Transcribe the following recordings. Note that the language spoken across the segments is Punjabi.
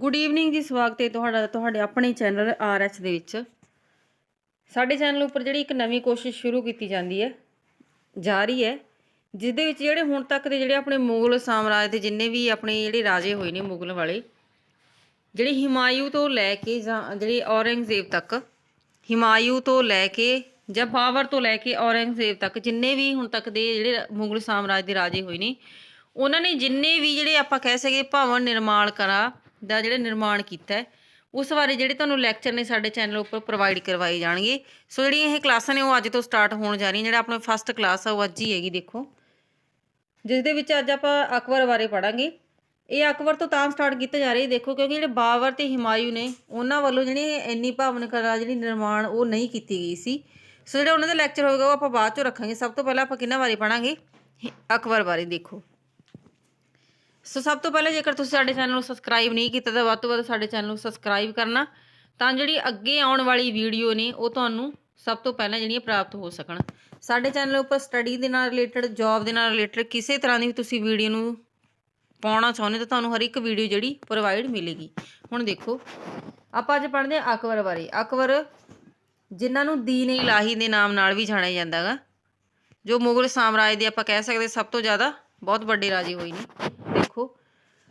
ਗੁੱਡ ਈਵਨਿੰਗ ਜੀ, ਸਵਾਗਤ ਹੈ ਤੁਹਾਡਾ, ਤੁਹਾਡੇ ਆਪਣੇ ਚੈਨਲ ਆਰ ਆਰਐਚ ਦੇ ਵਿੱਚ। ਸਾਡੇ ਚੈਨਲ ਉੱਪਰ ਜਿਹੜੀ ਇੱਕ ਨਵੀਂ ਕੋਸ਼ਿਸ਼ ਸ਼ੁਰੂ ਕੀਤੀ ਜਾਂਦੀ ਹੈ ਜਾ ਰਹੀ ਹੈ ਜਿਸ ਦੇ ਵਿੱਚ ਜਿਹੜੇ ਹੁਣ ਤੱਕ ਦੇ ਜਿਹੜੇ ਆਪਣੇ ਮੁਗਲ ਸਾਮਰਾਜ ਦੇ ਜਿੰਨੇ ਵੀ ਆਪਣੇ ਜਿਹੜੇ ਰਾਜੇ ਹੋਏ ਨੇ ਮੁਗਲ ਵਾਲੇ, ਜਿਹੜੇ ਹਿਮਾਯੂ ਤੋਂ ਲੈ ਕੇ ਜਾਂ ਜਿਹੜੇ ਔਰੰਗਜ਼ੇਬ ਤੱਕ, ਹਿਮਾਯੂ ਤੋਂ ਲੈ ਕੇ ਜਾਂ ਬਾਬਰ ਤੋਂ ਲੈ ਕੇ ਔਰੰਗਜ਼ੇਬ ਤੱਕ ਜਿੰਨੇ ਵੀ ਹੁਣ ਤੱਕ ਦੇ ਜਿਹੜੇ ਮੁਗਲ ਸਾਮਰਾਜ ਦੇ ਰਾਜੇ ਹੋਏ ਨੇ, ਉਹਨਾਂ ਨੇ ਜਿੰਨੇ ਵੀ ਜਿਹੜੇ ਆਪਾਂ ਕਹਿ ਸਕੀਏ ਭਵਨ ਨਿਰਮਾਣ ਕਰਾ ਦਾ ਜਿਹੜਾ ਨਿਰਮਾਣ ਕੀਤਾ ਹੈ, ਉਸ ਬਾਰੇ ਜਿਹੜੇ ਤੁਹਾਨੂੰ ਲੈਕਚਰ ਨੇ ਸਾਡੇ ਚੈਨਲ ਉੱਪਰ ਪ੍ਰੋਵਾਈਡ ਕਰਵਾਏ ਜਾਣਗੇ। ਸੋ ਜਿਹੜੀਆਂ ਇਹ ਕਲਾਸਾਂ ਨੇ, ਉਹ ਅੱਜ ਤੋਂ ਸਟਾਰਟ ਹੋਣ ਜਾ ਰਹੀਆਂ, ਜਿਹੜਾ ਆਪਣਾ ਫਸਟ ਕਲਾਸ ਆ, ਉਹ ਅੱਜ ਹੀ ਹੈਗੀ, ਦੇਖੋ। ਜਿਸ ਦੇ ਵਿੱਚ ਅੱਜ ਆਪਾਂ ਅਕਬਰ ਬਾਰੇ ਪੜਾਂਗੇ ਇਹ ਅਕਬਰ ਤੋਂ ਤਾਂ ਸਟਾਰਟ ਕੀਤਾ ਜਾ ਰਹੀ ਦੇਖੋ, ਕਿਉਂਕਿ ਜਿਹੜੇ ਬਾਬਰ ਤੇ ਹਿਮਾਯੂ ਨੇ, ਉਹਨਾਂ ਵੱਲੋਂ ਜਿਹੜੀ ਇੰਨੀ ਭਵਨ ਕਲਾ ਜਿਹੜੀ ਨਿਰਮਾਣ, ਉਹ ਨਹੀਂ ਕੀਤੀ ਗਈ ਸੀ। ਸੋ ਜਿਹੜਾ ਉਹਨਾਂ ਦਾ ਲੈਕਚਰ ਹੋਏਗਾ, ਉਹ ਆਪਾਂ ਬਾਅਦ ਚੋਂ ਰੱਖਾਂਗੇ। ਸਭ ਤੋਂ ਪਹਿਲਾਂ ਆਪਾਂ ਕਿਹਨਾਂ ਬਾਰੇ ਪੜਾਂਗੇ ਅਕਬਰ ਬਾਰੇ, ਦੇਖੋ। ਸੋ ਸਭ ਤੋਂ ਪਹਿਲਾਂ ਜੇਕਰ ਤੁਸੀਂ ਸਾਡੇ ਚੈਨਲ ਨੂੰ ਸਬਸਕ੍ਰਾਈਬ ਨਹੀਂ ਕੀਤਾ ਤਾਂ ਵੱਧ ਤੋਂ ਵੱਧ ਸਾਡੇ ਚੈਨਲ ਨੂੰ ਸਬਸਕ੍ਰਾਈਬ ਕਰਨਾ, ਤਾਂ ਜਿਹੜੀ ਅੱਗੇ ਆਉਣ ਵਾਲੀ ਵੀਡੀਓ ਨੇ, ਉਹ ਤੁਹਾਨੂੰ ਸਭ ਤੋਂ ਪਹਿਲਾਂ ਜਿਹੜੀਆਂ ਪ੍ਰਾਪਤ ਹੋ ਸਕਣ। ਸਾਡੇ ਚੈਨਲ ਉੱਪਰ ਸਟੱਡੀ ਦੇ ਨਾਲ ਰਿਲੇਟਡ ਜੌਬ ਦੇ ਨਾਲ ਰਿਲੇਟਡ ਕਿਸੇ ਤਰ੍ਹਾਂ ਦੀ ਵੀ ਤੁਸੀਂ ਵੀਡੀਓ ਨੂੰ ਪਾਉਣਾ ਚਾਹੁੰਦੇ ਤਾਂ ਤੁਹਾਨੂੰ ਹਰ ਇੱਕ ਵੀਡੀਓ ਜਿਹੜੀ ਪ੍ਰੋਵਾਈਡ ਮਿਲੇਗੀ। ਹੁਣ ਦੇਖੋ, ਆਪਾਂ ਅੱਜ ਪੜ੍ਹਦੇ ਹਾਂ ਅਕਬਰ ਬਾਰੇ। ਅਕਬਰ ਜਿਨ੍ਹਾਂ ਨੂੰ ਦੀਨ ਇਲਾਹੀ ਦੇ ਨਾਮ ਨਾਲ ਵੀ ਜਾਣਿਆ ਜਾਂਦਾ ਹੈਗਾ, ਜੋ ਮੁਗਲ ਸਾਮਰਾਜ ਦੇ ਆਪਾਂ ਕਹਿ ਸਕਦੇ ਸਭ ਤੋਂ ਜ਼ਿਆਦਾ ਬਹੁਤ ਵੱਡੇ ਰਾਜੇ ਹੋਏ ਨੇ।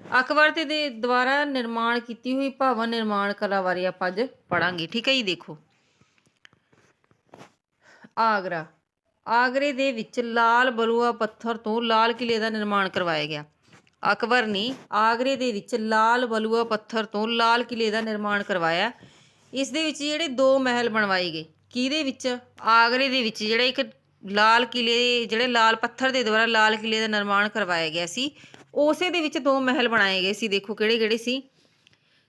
ਅਕਬਰ ਤੇ ਦੇ ਦੁਆਰਾ ਨਿਰਮਾਣ ਕੀਤੀ ਹੋਈ ਭਵਨ ਨਿਰਮਾਣ ਕਲਾ ਬਾਰੇ ਆਪਾਂ ਅੱਜ ਪੜਾਂਗੇ ਠੀਕ ਹੈ ਜੀ, ਦੇਖੋ। ਆਗਰਾ। ਆਗਰੇ ਦੇ ਵਿੱਚ ਲਾਲ ਬਲੂਆ ਪੱਥਰ ਤੋਂ ਲਾਲ ਕਿਲੇ ਦਾ ਨਿਰਮਾਣ ਕਰਵਾਇਆ ਗਿਆ। ਅਕਬਰ ਨੇ ਆਗਰੇ ਦੇ ਵਿੱਚ ਲਾਲ ਬਲੂਆ ਪੱਥਰ ਤੋਂ ਲਾਲ ਕਿਲੇ ਦਾ ਨਿਰਮਾਣ ਕਰਵਾਇਆ। ਇਸ ਦੇ ਵਿੱਚ ਜਿਹੜੇ ਦੋ ਮਹਿਲ ਬਣਵਾਏ ਗਏ। ਕਿਹਦੇ ਵਿੱਚ? ਆਗਰੇ ਦੇ ਵਿੱਚ ਜਿਹੜਾ ਇੱਕ ਲਾਲ ਕਿਲੇ, ਜਿਹੜੇ ਲਾਲ ਪੱਥਰ ਦੇ ਦੁਆਰਾ ਲਾਲ ਕਿਲੇ ਦਾ ਨਿਰਮਾਣ ਕਰਵਾਇਆ ਗਿਆ ਸੀ। ਉਸੇ ਦੇ ਵਿੱਚ ਦੋ ਮਹਿਲ ਬਣਾਏ ਗਏ ਸੀ, ਦੇਖੋ ਕਿਹੜੇ ਕਿਹੜੇ ਸੀ।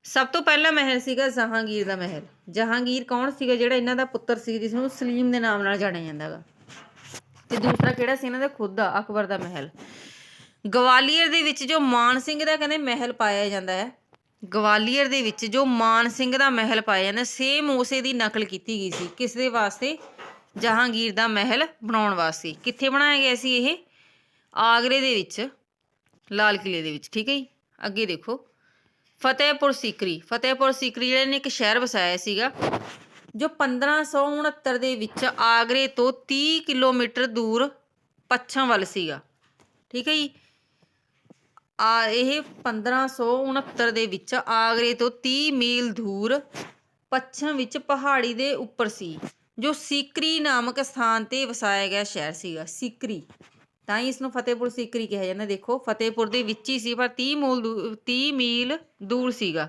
ਸਭ ਤੋਂ ਪਹਿਲਾ ਮਹਿਲ ਸੀਗਾ ਜਹਾਂਗੀਰ ਦਾ ਮਹਿਲ। ਜਹਾਂਗੀਰ ਕੌਣ ਸੀਗਾ ਜਿਹੜਾ ਇਹਨਾਂ ਦਾ ਪੁੱਤਰ ਸੀ, ਜਿਸ ਨੂੰ ਸਲੀਮ ਦੇ ਨਾਮ ਨਾਲ ਜਾਣਿਆ ਜਾਂਦਾ ਹੈਗਾ ਤੇ ਦੂਸਰਾ ਕਿਹੜਾ ਸੀ ਇਹਨਾਂ ਦਾ? ਖੁਦ ਦਾ, ਅਕਬਰ ਦਾ ਮਹਿਲ। ਗਵਾਲੀਅਰ ਦੇ ਵਿੱਚ ਜੋ ਮਾਨ ਸਿੰਘ ਦਾ ਕਹਿੰਦੇ ਮਹਿਲ ਪਾਇਆ ਜਾਂਦਾ ਹੈ, ਗਵਾਲੀਅਰ ਦੇ ਵਿੱਚ ਜੋ ਮਾਨ ਸਿੰਘ ਦਾ ਮਹਿਲ ਪਾਇਆ ਜਾਂਦਾ ਸੇਮ ਉਸੇ ਦੀ ਨਕਲ ਕੀਤੀ ਗਈ ਸੀ। ਕਿਸ ਦੇ ਵਾਸਤੇ? ਜਹਾਂਗੀਰ ਦਾ ਮਹਿਲ ਬਣਾਉਣ ਵਾਸਤੇ। ਕਿੱਥੇ ਬਣਾਇਆ ਗਿਆ ਸੀ ਇਹ? ਆਗਰੇ ਦੇ ਵਿੱਚ। ਲਾਲ ਕਿਲੇ ਦੇ ਵਿੱਚ, ਠੀਕ ਹੈ ਜੀ? ਅੱਗੇ ਦੇਖੋ। ਫਤਿਹਪੁਰ ਸਿਕਰੀ। ਫਤਿਹਪੁਰ ਸਿਕਰੀ ਜਿਹੜੇ ਨੇ ਇੱਕ ਸ਼ਹਿਰ ਵਸਾਇਆ ਸੀਗਾ, ਜੋ 1569 ਦੇ ਵਿੱਚ ਆਗਰੇ ਤੋਂ 30 ਕਿਲੋਮੀਟਰ ਦੂਰ ਪੱਛਮ ਵੱਲ ਸੀਗਾ। ਠੀਕ ਹੈ ਜੀ? ਆ, ਇਹ 1569 ਦੇ ਵਿੱਚ ਆਗਰੇ ਤੋਂ 30 ਮੀਲ ਦੂਰ ਪੱਛਮ ਵਿੱਚ ਪਹਾੜੀ ਦੇ ਉੱਪਰ ਸੀ, ਜੋ ਸੀਕਰੀ ਨਾਮਕ ਸਥਾਨ ਤੇ ਵਸਾਇਆ ਗਿਆ ਸ਼ਹਿਰ ਸੀਗਾ। ਸੀਕਰੀ। ਤਾਂ ਹੀ ਇਸ ਨੂੰ ਫਤਿਹਪੁਰ ਸੀਕਰੀ ਕਿਹਾ ਜਾਂਦਾ। ਦੇਖੋ, ਫਤਿਹਪੁਰ ਦੇ ਵਿੱਚ ਹੀ ਸੀ, ਪਰ 30 ਮੂਲ 30 ਮੀਲ ਦੂਰ ਸੀਗਾ।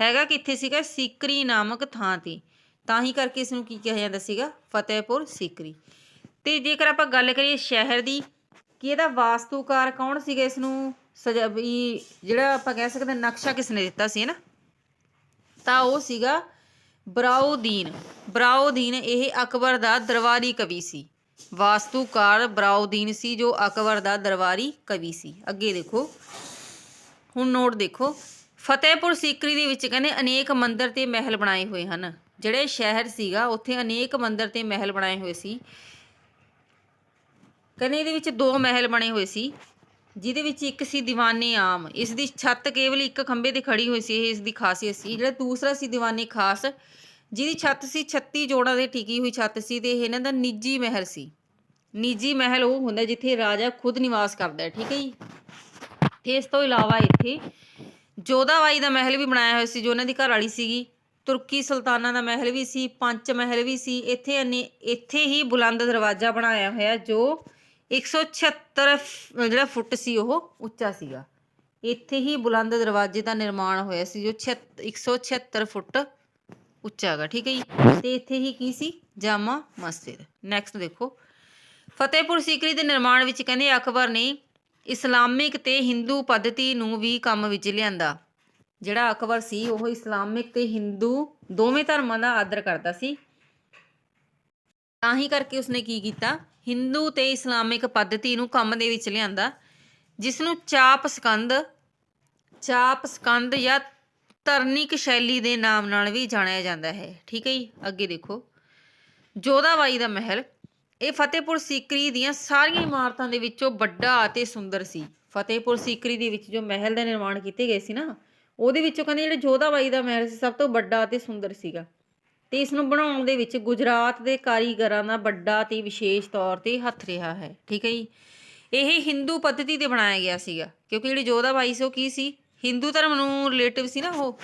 ਹੈਗਾ ਕਿੱਥੇ ਸੀਗਾ? ਸੀਕਰੀ ਨਾਮਕ ਥਾਂ ਤੇ। ਤਾਂ ਹੀ ਕਰਕੇ ਇਸ ਨੂੰ ਕੀ ਕਿਹਾ ਜਾਂਦਾ ਸੀਗਾ? ਫਤਿਹਪੁਰ ਸੀਕਰੀ। ਤੇ ਜੇਕਰ ਆਪਾਂ ਗੱਲ ਕਰੀਏ ਸ਼ਹਿਰ ਦੀ, ਕਿ ਇਹਦਾ ਵਾਸਤੂਕਾਰ ਕੌਣ ਸੀਗਾ ਇਸ ਨੂੰ ਸਜਾ ਜਿਹੜਾ ਆਪਾਂ ਕਹਿ ਸਕਦੇ ਨਕਸ਼ਾ ਕਿਸ ਨੇ ਦਿੱਤਾ ਸੀ ਨਾ ਤਾਂ ਉਹ ਸੀਗਾ ਬਰਾਉਦੀਨ। ਬਰਾਉਦੀਨ ਇਹ ਅਕਬਰ ਦਾ ਦਰਬਾਰੀ ਕਵੀ ਸੀ। ਵਾਸਤੂਕਾਰ ਬਰਾਉਦੀਨ ਸੀ ਜੋ ਅਕਬਰ ਦਾ ਦਰਬਾਰੀ ਕਵੀ ਸੀ। ਅੱਗੇ ਦੇਖੋ, ਹੁਣ ਨੋਟ ਦੇਖੋ। ਫਤਿਹਪੁਰ ਸੀਕਰੀ ਦੇ ਵਿੱਚ ਕਹਿੰਦੇ, ਅਨੇਕ ਮੰਦਿਰ ਤੇ ਮਹਿਲ ਬਣਾਏ ਹੋਏ ਹਨ। ਜਿਹੜੇ ਸ਼ਹਿਰ ਸੀਗਾ, ਉੱਥੇ ਅਨੇਕ ਮੰਦਿਰ ਤੇ ਮਹਿਲ ਬਣਾਏ ਹੋਏ ਸੀ। ਕਹਿੰਦੇ ਇਹਦੇ ਵਿੱਚ ਦੋ ਮਹਿਲ ਬਣੇ ਹੋਏ ਸੀ, ਜਿਹਦੇ ਵਿੱਚ ਇੱਕ ਸੀ ਦੀਵਾਨੇ ਆਮ। ਇਸ ਦੀ ਛੱਤ ਕੇਵਲ ਇੱਕ ਖੰਭੇ ਤੇ ਖੜੀ ਹੋਈ ਸੀ, ਇਹ ਇਸ ਦੀ ਖਾਸੀਅਤ ਸੀ। ਜਿਹੜਾ ਦੂਸਰਾ ਸੀ ਦੀਵਾਨੇ ਖਾਸ ਜਿਹਦੀ ਛੱਤ ਸੀ 36 ਜੋੜਾਂ ਦੇ ਟਿਕੀ ਹੋਈ ਛੱਤ ਸੀ ਤੇ ਇਹ ਇਹਨਾਂ ਦਾ ਨਿੱਜੀ ਮਹਿਲ ਸੀ। ਨਿੱਜੀ ਮਹਿਲ ਉਹ ਹੁੰਦਾ ਜਿੱਥੇ ਰਾਜਾ ਖੁਦ ਨਿਵਾਸ ਕਰਦਾ ਹੈ, ਠੀਕ ਹੈ ਜੀ? ਤੇ ਇਸ ਤੋਂ ਇਲਾਵਾ ਇੱਥੇ ਜੋਧਾਬਾਈ ਦਾ ਮਹਿਲ ਵੀ ਬਣਾਇਆ ਹੋਇਆ ਸੀ, ਜੋ ਉਹਨਾਂ ਦੀ ਘਰ ਵਾਲੀ ਸੀਗੀ। ਤੁਰਕੀ ਸੁਲਤਾਨਾਂ ਦਾ ਮਹਿਲ ਵੀ ਸੀ, ਪੰਚ ਮਹਿਲ ਵੀ ਸੀ। ਇੱਥੇ ਅਨੇ ਇੱਥੇ ਹੀ ਬੁਲੰਦ ਦਰਵਾਜ਼ਾ ਬਣਾਇਆ ਹੋਇਆ ਜੋ 176 ਫ- ਜਿਹੜਾ ਫੁੱਟ ਸੀ, ਉਹ ਉੱਚਾ ਸੀਗਾ। ਇੱਥੇ ਹੀ ਬੁਲੰਦ ਦਰਵਾਜ਼ੇ ਦਾ ਨਿਰਮਾਣ ਹੋਇਆ ਸੀ, ਜੋ 76 176 ਫੁੱਟ ਉੱਚਾ ਹੈਗਾ, ਠੀਕ ਹੈ ਜੀ? ਤੇ ਇੱਥੇ ਹੀ ਕੀ ਸੀ? ਜਾਮਾ ਮਸਜਿਦ। ਨੈਕਸਟ ਦੇਖੋ। ਫਤਿਹਪੁਰ ਸੀਕਰੀ ਦੇ ਨਿਰਮਾਣ ਵਿੱਚ ਕਹਿੰਦੇ ਅਕਬਰ ਨੇ ਇਸਲਾਮਿਕ ਤੇ ਹਿੰਦੂ ਪੱਧਤੀ ਨੂੰ ਵੀ ਕੰਮ ਵਿੱਚ ਲਿਆਂਦਾ। ਜਿਹੜਾ ਅਕਬਰ ਸੀ, ਉਹ ਇਸਲਾਮਿਕ ਤੇ ਹਿੰਦੂ ਦੋਵੇਂ ਧਰਮਾਂ ਦਾ ਆਦਰ ਕਰਦਾ ਸੀ। ਤਾਂ ਹੀ ਕਰਕੇ ਉਸਨੇ ਕੀ ਕੀਤਾ? ਹਿੰਦੂ ਤੇ ਇਸਲਾਮਿਕ ਪੱਧਤੀ ਨੂੰ ਕੰਮ ਦੇ ਵਿੱਚ ਲਿਆਂਦਾ ਜਿਸ ਨੂੰ ਚਾਪ ਸਕੰਦ ਚਾਪ ਸਕੰਦ ਜਾਂ ਤਰਨਿਕ ਸ਼ੈਲੀ ਦੇ ਨਾਮ ਨਾਲ ਵੀ ਜਾਣਿਆ ਜਾਂਦਾ ਹੈ। ਠੀਕ ਹੈ ਜੀ? ਅੱਗੇ ਦੇਖੋ। ਜੋਧਾਬਾਈ ਦਾ ਮਹਿਲ, ਇਹ ਫਤਿਹਪੁਰ ਸੀਕਰੀ ਦੀਆਂ ਸਾਰੀਆਂ ਇਮਾਰਤਾਂ ਦੇ ਵਿੱਚੋਂ ਵੱਡਾ ਅਤੇ ਸੁੰਦਰ ਸੀ। ਫਤਿਹਪੁਰ ਸੀਕਰੀ ਦੇ ਵਿੱਚ ਜੋ ਮਹਿਲ ਦਾ ਨਿਰਮਾਣ ਕੀਤੇ ਗਏ ਸੀ ਨਾ, ਉਹਦੇ ਵਿੱਚੋਂ ਕਹਿੰਦੇ ਜਿਹੜੇ ਜੋਧਾਬਾਈ ਦਾ ਮਹਿਲ ਸੀ, ਸਭ ਤੋਂ ਵੱਡਾ ਅਤੇ ਸੁੰਦਰ ਸੀਗਾ। ਤੇ ਇਸ ਨੂੰ ਬਣਾਉਣ ਦੇ ਵਿੱਚ ਗੁਜਰਾਤ ਦੇ ਕਾਰੀਗਰਾਂ ਦਾ ਵੱਡਾ ਤੇ ਵਿਸ਼ੇਸ਼ ਤੌਰ ਤੇ ਹੱਥ ਰਿਹਾ ਹੈ। ਠੀਕ ਹੈ ਜੀ? ਇਹ ਹਿੰਦੂ ਪੱਧਤੀ ਤੇ ਬਣਾਇਆ ਗਿਆ ਸੀਗਾ, ਕਿਉਂਕਿ ਜਿਹੜੀ ਜੋਧਾਬਾਈ ਸੀ ਉਹ ਕੀ ਸੀ? ਹਿੰਦੂ ਧਰਮ ਨੂੰ ਰਿਲੇਟਿਵ ਸੀ ਨਾ ਉਹ।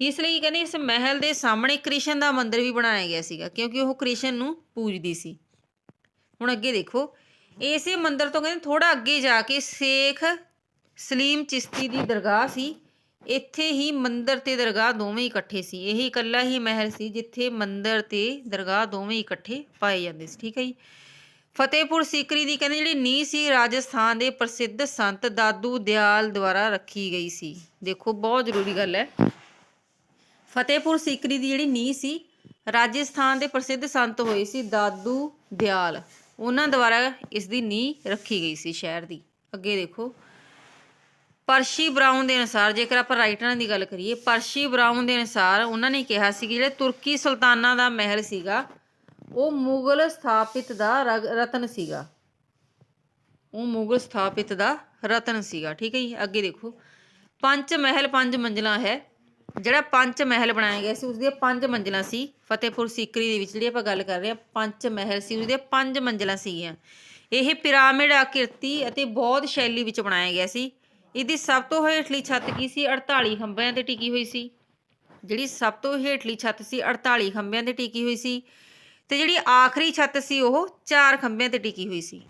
ਇਸ ਲਈ ਕਹਿੰਦੇ ਇਸ ਮਹਿਲ ਦੇ ਸਾਹਮਣੇ ਕ੍ਰਿਸ਼ਨ ਦਾ ਮੰਦਿਰ ਵੀ ਬਣਾਇਆ ਗਿਆ ਸੀਗਾ, ਕਿਉਂਕਿ ਉਹ ਕ੍ਰਿਸ਼ਨ ਨੂੰ ਪੂਜਦੀ ਸੀ। ਹੁਣ ਅੱਗੇ ਦੇਖੋ, ਇਸੇ ਮੰਦਿਰ ਤੋਂ ਕਹਿੰਦੇ ਥੋੜਾ ਅੱਗੇ ਜਾ ਕੇ ਸ਼ੇਖ ਸਲੀਮ ਚਿਸ਼ਤੀ ਦੀ ਦਰਗਾਹ ਸੀ। ਇੱਥੇ ਹੀ ਮੰਦਿਰ ਤੇ ਦਰਗਾਹ ਦੋਵੇਂ ਇਕੱਠੇ ਸੀ। ਇਹ ਇਕੱਲਾ ਹੀ ਮਹਿਲ ਸੀ ਜਿੱਥੇ ਮੰਦਿਰ ਤੇ ਦਰਗਾਹ ਦੋਵੇਂ ਇਕੱਠੇ ਪਾਏ ਜਾਂਦੇ ਸੀ, ਠੀਕ ਹੈ ਜੀ? ਫਤਿਹਪੁਰ ਸੀਕਰੀ ਦੀ ਕਹਿੰਦੇ ਜਿਹੜੀ ਨੀਂਹ ਸੀ, ਰਾਜਸਥਾਨ ਦੇ ਪ੍ਰਸਿੱਧ ਸੰਤ ਦਾਦੂ ਦਿਆਲ ਦੁਆਰਾ ਰੱਖੀ ਗਈ ਸੀ। ਦੇਖੋ, ਬਹੁਤ ਜ਼ਰੂਰੀ ਗੱਲ ਹੈ। ਫਤਿਹਪੁਰ ਸੀਕਰੀ ਦੀ ਜਿਹੜੀ ਨੀਂਹ ਸੀ, ਰਾਜਸਥਾਨ ਦੇ ਪ੍ਰਸਿੱਧ ਸੰਤ ਹੋਏ ਸੀ ਦਾਦੂ ਦਿਆਲ। ਉਹਨਾਂ ਦੁਆਰਾ ਇਸ ਦੀ ਨੀਂਹ ਰੱਖੀ ਗਈ ਸੀ ਸ਼ਹਿਰ ਦੀ। ਅੱਗੇ ਦੇਖੋ, ਪਰਸ਼ੀ ਬ੍ਰਾਊਨ ਦੇ ਅਨੁਸਾਰ, ਜੇਕਰ ਆਪਾਂ ਰਾਈਟਰਾਂ ਦੀ ਗੱਲ ਕਰੀਏ, ਪਰਸ਼ੀ ਬ੍ਰਾਊਨ ਦੇ ਅਨੁਸਾਰ ਉਹਨਾਂ ਨੇ ਕਿਹਾ ਸੀ ਕਿ ਜਿਹੜੇ ਤੁਰਕੀ ਸੁਲਤਾਨਾਂ ਦਾ ਮਹਿਲ ਸੀਗਾ ਉਹ ਮੁਗਲ ਸਥਾਪਿਤ ਦਾ ਰਤਨ ਸੀਗਾ। ਉਹ ਮੁਗਲ ਸਥਾਪਿਤ ਦਾ ਰਤਨ ਸੀਗਾ। ਠੀਕ ਹੈ ਜੀ, ਅੱਗੇ ਦੇਖੋ। ਪੰਜ ਮਹਿਲ ਪੰਜ ਮੰਜ਼ਲਾਂ ਹੈ। ਜਿਹੜਾ ਪੰਜ ਮਹਿਲ ਬਣਾਇਆ ਗਿਆ ਸੀ, ਉਸ ਦੀਆਂ ਪੰਜ ਮੰਜ਼ਲਾਂ ਸੀ। ਫਤਿਹਪੁਰ ਸੀਕਰੀ ਦੇ ਵਿੱਚ ਜਿਹੜੀ ਆਪਾਂ ਗੱਲ ਕਰ ਰਹੇ ਹਾਂ, ਪੰਜ ਮਹਿਲ ਸੀ, ਉਸ ਦੀਆਂ ਪੰਜ ਮੰਜ਼ਲਾਂ ਸੀਗੀਆਂ। ਇਹ ਪਿਰਾਮਿਡ ਆਕ੍ਰਿਤੀ ਅਤੇ ਬੌਧ ਸ਼ੈਲੀ ਵਿੱਚ ਬਣਾਇਆ ਗਿਆ ਸੀ। ਇਹਦੀ ਸਭ ਤੋਂ ਹੇਠਲੀ ਛੱਤ ਕੀ ਸੀ? 48 ਖੰਭਿਆਂ ਤੇ ਟਿਕੀ ਹੋਈ ਸੀ। ਜਿਹੜੀ ਸਭ ਤੋਂ ਹੇਠਲੀ ਛੱਤ ਸੀ 48 ਖੰਭਿਆਂ ਤੇ ਟਿਕੀ ਹੋਈ ਸੀ। ਤੇ ਜਿਹੜੀ ਆਖਰੀ ਛੱਤ ਸੀ ਉਹ ਚਾਰ ਖੰਭਿਆਂ ਤੇ ਟਿਕੀ ਹੋਈ ਸੀ।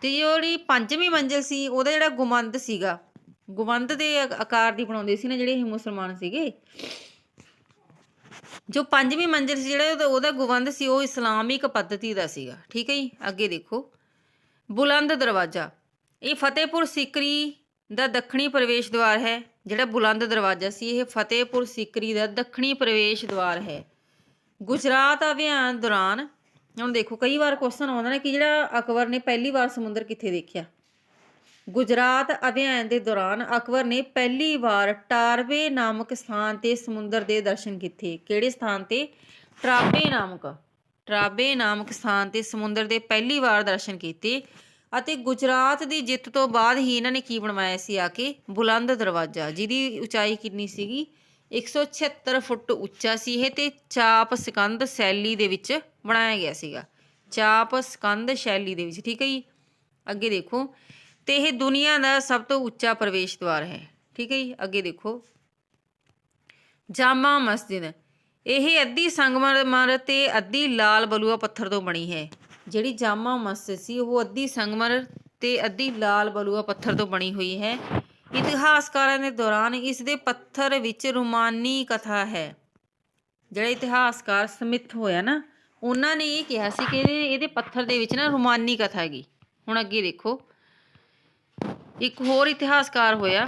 ਤੇ ਜਿਹੜੀ ਪੰਜਵੀਂ ਮੰਜ਼ਿਲ ਸੀ, ਉਹਦਾ ਜਿਹੜਾ ਗੁੰਬਦ ਸੀਗਾ ਗੁੰਬਦ ਦੇ ਆਕ- ਆਕਾਰ ਦੀ ਬਣਾਉਂਦੇ ਸੀ ਨਾ ਜਿਹੜੇ ਇਹ ਮੁਸਲਮਾਨ ਸੀਗੇ, ਜੋ ਪੰਜਵੀਂ ਮੰਜ਼ਿਲ ਸੀ ਜਿਹੜਾ ਉਹਦਾ- ਉਹਦਾ ਸੀ, ਉਹ ਇਸਲਾਮਿਕ ਪੱਧਤੀ ਦਾ ਸੀਗਾ। ਠੀਕ ਹੈ ਜੀ? ਅੱਗੇ ਦੇਖੋ। ਬੁਲੰਦ ਦਰਵਾਜ਼ਾ। ਇਹ ਫਤਿਹਪੁਰ ਸਿਕਰੀ ਦਾ ਦੱਖਣੀ ਪ੍ਰਵੇਸ਼ ਦੁਆਰ ਹੈ, ਜਿਹੜਾ ਬੁਲੰਦ ਦਰਵਾਜ਼ਾ ਸੀ, ਇਹ ਫਤਿਹਪੁਰ ਸਿਕਰੀ ਦਾ ਦੱਖਣੀ ਪ੍ਰਵੇਸ਼ ਦੁਆਰ ਹੈ। ਗੁਜਰਾਤ ਅਭਿਆਨ ਦੌਰਾਨ, ਹੁਣ ਦੇਖੋ, ਕਈ ਵਾਰ ਕੁਐਸਚਨ ਆਉਂਦਾ ਨੇ ਕਿ ਜਿਹੜਾ ਅਕਬਰ ਨੇ ਪਹਿਲੀ ਵਾਰ ਸਮੁੰਦਰ ਕਿੱਥੇ ਦੇਖਿਆ? ਗੁਜਰਾਤ ਅਭਿਆਨ ਦੇ ਦੌਰਾਨ ਅਕਬਰ ਨੇ ਪਹਿਲੀ ਵਾਰ ਟਾਰਵੇ ਨਾਮਕ ਸਥਾਨ ਤੇ ਸਮੁੰਦਰ ਦੇ ਦਰਸ਼ਨ ਕੀਤੇ। ਕਿਹੜੇ ਸਥਾਨ ਤੇ? ਟਰਾਬੇ ਨਾਮਕ। ਟਰਾਬੇ ਨਾਮਕ ਸਥਾਨ ਤੇ ਸਮੁੰਦਰ ਦੇ ਪਹਿਲੀ ਵਾਰ ਦਰਸ਼ਨ ਕੀਤੇ ਅਤੇ ਗੁਜਰਾਤ ਦੀ ਜਿੱਤ ਤੋਂ ਬਾਅਦ ਹੀ ਇਹਨਾਂ ਨੇ ਕੀ ਬਣਵਾਇਆ ਸੀ ਆ ਕੇ? ਬੁਲੰਦ ਦਰਵਾਜ਼ਾ। ਜਿਹਦੀ ਉਚਾਈ ਕਿੰਨੀ ਸੀਗੀ? 176 ਫੁੱਟ ਉੱਚਾ ਸੀ ਇਹ ਤੇ ਚਾਪ ਸਕੰਦ ਸ਼ੈਲੀ ਦੇ ਵਿੱਚ ਬਣਾਇਆ ਗਿਆ ਸੀਗਾ। ਚਾਪ ਸਕੰਦ ਸ਼ੈਲੀ ਦੇ ਵਿੱਚ, ਠੀਕ ਹੈ ਜੀ? ਅੱਗੇ ਦੇਖੋ। ਤੇ ਇਹ ਦੁਨੀਆ ਦਾ ਸਭ ਤੋਂ ਉੱਚਾ ਪ੍ਰਵੇਸ਼ ਦੁਆਰ ਹੈ, ਠੀਕ ਹੈ ਜੀ? ਅੱਗੇ ਦੇਖੋ। ਜਾਮਾ ਮਸਜਿਦ। ਇਹ ਅੱਧੀ ਸੰਗਮਰਮਰ ਤੇ ਅੱਧੀ ਲਾਲ ਬਲੂਆ ਪੱਥਰ ਤੋਂ ਬਣੀ ਹੈ। ਜਿਹੜੀ ਜਾਮਾ ਮਸਜਿਦ ਸੀ, ਉਹ ਅੱਧੀ ਸੰਗਮਰ ਤੇ ਅੱਧੀ ਲਾਲ ਬਲੂਆ ਪੱਥਰ ਤੋਂ ਬਣੀ ਹੋਈ ਹੈ। ਇਤਿਹਾਸਕਾਰਾਂ ਦੇ ਦੌਰਾਨ ਇਸ ਦੇ ਪੱਥਰ ਵਿੱਚ ਰੋਮਾਨੀ ਕਥਾ ਹੈ। ਜਿਹੜਾ ਇਤਿਹਾਸਕਾਰ ਸਮਿਥ ਹੋਇਆ ਨਾ, ਉਹਨਾਂ ਨੇ ਇਹ ਕਿਹਾ ਸੀ ਕਿ ਇਹਦੇ ਇਹਦੇ ਪੱਥਰ ਦੇ ਵਿੱਚ ਨਾ ਰੋਮਾਨੀ ਕਥਾ ਹੈਗੀ। ਹੁਣ ਅੱਗੇ ਦੇਖੋ। ਇੱਕ ਹੋਰ ਇਤਿਹਾਸਕਾਰ ਹੋਇਆ,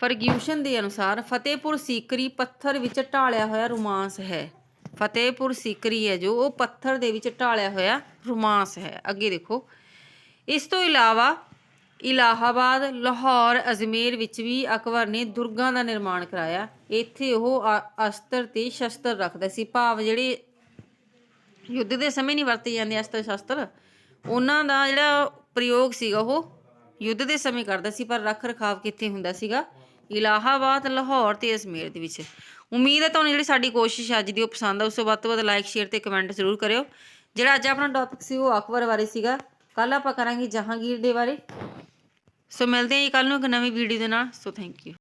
ਫਰਗਿਊਸ਼ਨ ਦੇ ਅਨੁਸਾਰ ਫਤਿਹਪੁਰ ਸੀਕਰੀ ਪੱਥਰ ਵਿੱਚ ਢਾਲਿਆ ਹੋਇਆ ਰੋਮਾਂਸ ਹੈ। ਫਤਿਹਪੁਰ ਸੀਕਰੀ ਹੈ ਜੋ, ਉਹ ਪੱਥਰ ਦੇ ਵਿੱਚ ਢਾਲਿਆ ਹੋਇਆ ਰੋਮਾਂਸ ਹੈ। ਅੱਗੇ ਦੇਖੋ। ਇਸ ਤੋਂ ਇਲਾਵਾ ਇਲਾਹਾਬਾਦ, ਲਾਹੌਰ, ਅਜਮੇਰ ਵਿੱਚ ਵੀ ਅਕਬਰ ਨੇ ਦੁਰਗਾਂ ਦਾ ਨਿਰਮਾਣ ਕਰਾਇਆ। ਇੱਥੇ ਉਹ ਅਸਤਰ ਤੇ ਸ਼ਸਤਰ ਰੱਖਦਾ ਸੀ। ਭਾਵ ਜਿਹੜੇ ਯੁੱਧ ਦੇ ਸਮੇਂ ਨਹੀਂ ਵਰਤੇ ਜਾਂਦੇ ਅਸਤਰ, ਸ਼ਸਤਰ, ਉਹਨਾਂ ਦਾ ਜਿਹੜਾ ਪ੍ਰਯੋਗ ਸੀਗਾ ਉਹ ਯੁੱਧ ਦੇ ਸਮੇਂ ਕਰਦਾ ਸੀ, ਪਰ ਰੱਖ ਰਖਾਵ ਕਿੱਥੇ ਹੁੰਦਾ ਸੀਗਾ? ਇਲਾਹਾਬਾਦ, ਲਾਹੌਰ ਤੇ ਅਜਮੇਰ ਦੇ ਵਿੱਚ। ਉਮੀਦ ਹੈ ਤੁਹਾਨੂੰ ਜਿਹੜੀ ਸਾਡੀ ਕੋਸ਼ਿਸ਼ ਅੱਜ ਦੀ ਉਹ ਪਸੰਦ ਆ। ਉਸ ਤੋਂ ਵੱਧ ਤੋਂ ਵੱਧ ਲਾਈਕ ਸ਼ੇਅਰ ਤੇ ਕਮੈਂਟ ਜ਼ਰੂਰ ਕਰਿਓ। ਜਿਹੜਾ ਅੱਜ ਆਪਣਾ ਟੌਪਿਕ ਸੀ ਉਹ ਅਕਬਰ ਬਾਰੇ ਸੀਗਾ। ਕੱਲ ਆਪਾਂ ਕਰਾਂਗੇ ਜਹਾਂਗੀਰ ਦੇ ਬਾਰੇ। ਸੋ ਮਿਲਦੇ ਹਾਂ ਜੀ ਕੱਲ ਨੂੰ ਇੱਕ ਨਵੀਂ ਵੀਡੀਓ ਦੇ ਨਾਲ। So thank you